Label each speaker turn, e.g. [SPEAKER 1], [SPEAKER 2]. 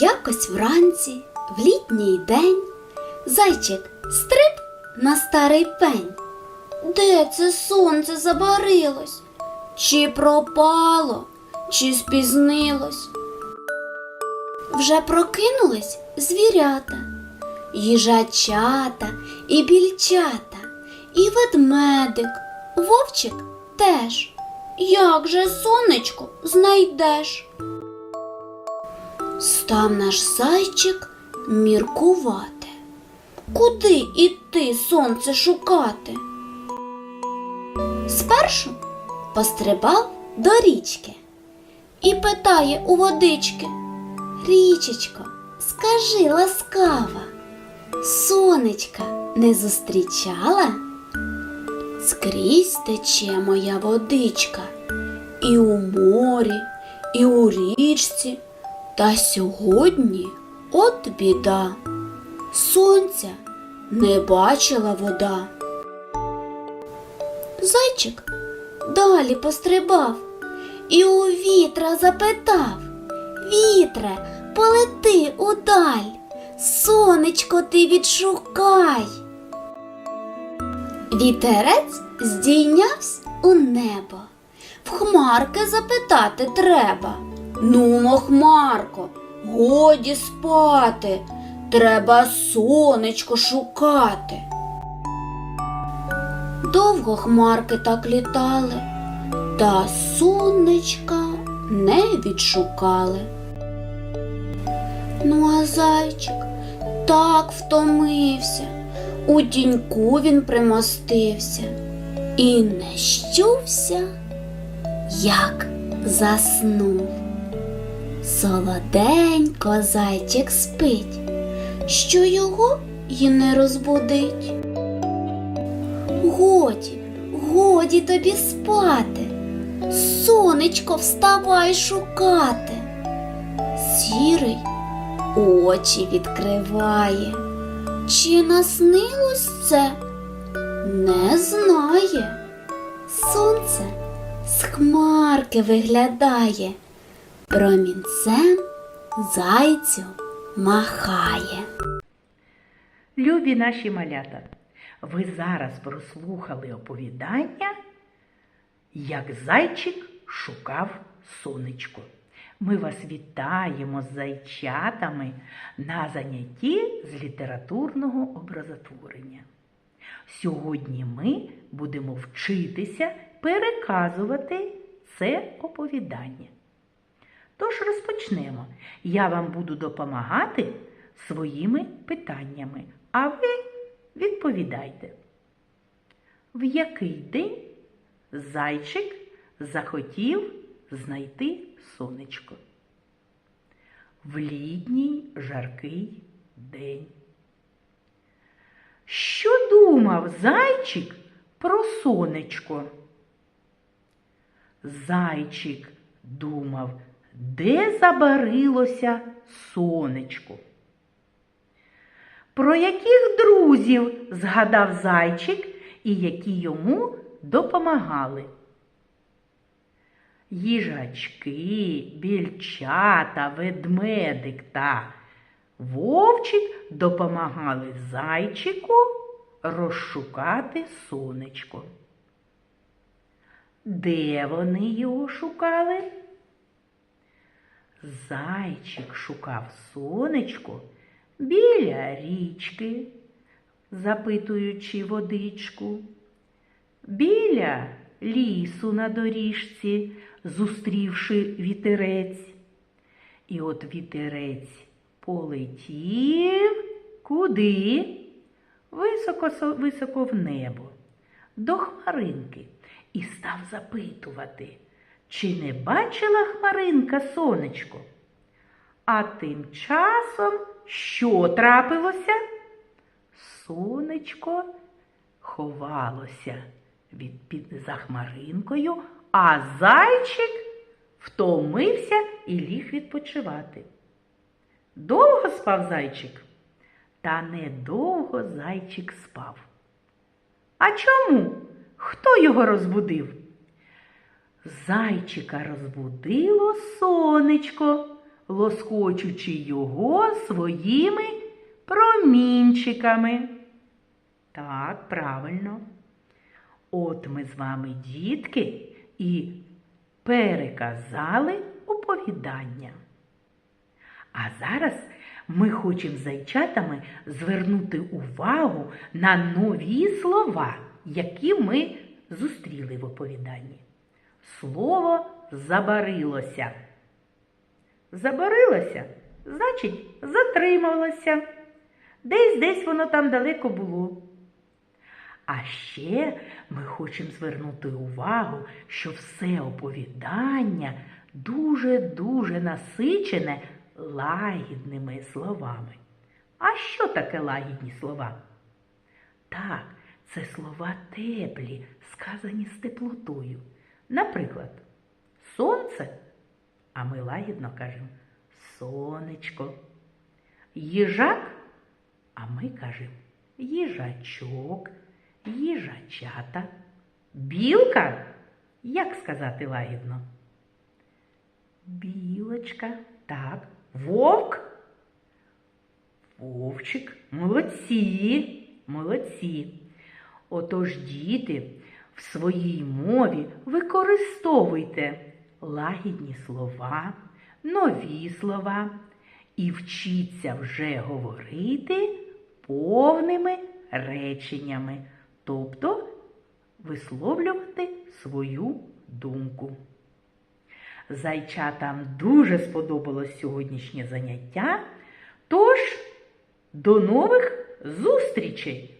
[SPEAKER 1] Якось вранці, в літній день, зайчик стриб на старий пень. Де це сонце забарилось? Чи пропало, чи спізнилось? Вже прокинулись звірята, їжачата і більчата, і ведмедик, вовчик теж. Як же сонечко знайдеш? Став наш зайчик міркувати. Куди іти сонце шукати? Спершу пострибав до річки і питає у водички. Річечко, скажи ласкава, сонечка не зустрічала? Скрізь тече моя водичка, і у морі, і у річці. Та сьогодні от біда. Сонця не бачила вода. Зайчик далі пострибав і у вітра запитав Вітре, полети удаль, сонечко ти відшукай. Вітерець здійнявсь у небо. В хмарки запитати треба. Нумо, хмарко, годі спати, треба сонечко шукати. Довго хмарки так літали, та сонечка не відшукали. Ну, а зайчик так втомився, у тіньку він примостився і не щувся, як заснув. Солоденько зайчик спить, що його й не розбудить. Годі, годі тобі спати, сонечко вставай шукати. Сірий очі відкриває. Чи наснилось це? Не знає. Сонце з хмарки виглядає, промінцем зайцю махає.
[SPEAKER 2] Любі наші малята, ви зараз прослухали оповідання, як зайчик шукав сонечко. Ми вас вітаємо з зайчатами на занятті з літературного образотворення. Сьогодні ми будемо вчитися переказувати це оповідання. Тож розпочнемо. Я вам буду допомагати своїми питаннями, а ви відповідайте. В який день зайчик захотів знайти сонечко? В літній жаркий день. Що думав зайчик про сонечко? Зайчик думав, де забарилося сонечко. Про яких друзів згадав зайчик і які йому допомагали? Їжачки, більчата, ведмедик та вовчик допомагали зайчику розшукати сонечко. Де вони його шукали? Зайчик шукав сонечко біля річки, запитуючи водичку, біля лісу на доріжці, зустрівши вітерець. І от вітерець полетів куди? Високо, високо в небо, до хмаринки, і став запитувати, чи не бачила хмаринка сонечко? А тим часом що трапилося? Сонечко ховалося від під за хмаринкою, а зайчик втомився і ліг відпочивати. Довго спав зайчик? Та недовго зайчик спав. А чому? Хто його розбудив? Зайчика розбудило сонечко. лоскочучи його своїми промінчиками. Так, правильно. От ми з вами, дітки, і переказали оповідання. А зараз ми хочемо зайчатами звернути увагу на нові слова, які ми зустріли в оповіданні. Слово забарилося. Забарилося, значить, затрималося. Десь десь воно там далеко було. А ще ми хочемо звернути увагу, що все оповідання дуже-дуже насичене лагідними словами. А що таке лагідні слова? Так, це слова теплі, сказані з теплотою. Наприклад, сонце, а ми лагідно кажемо сонечко. Їжак, а ми кажемо їжачок, їжачата. Білка, як сказати лагідно? Білочка, так. Вовк. Вовчик, молодці, молодці. Отож, діти, в своїй мові використовуйте лагідні слова, нові слова і вчіться вже говорити повними реченнями, тобто висловлювати свою думку. Зайчатам дуже сподобалось сьогоднішнє заняття. Тож, до нових зустрічей!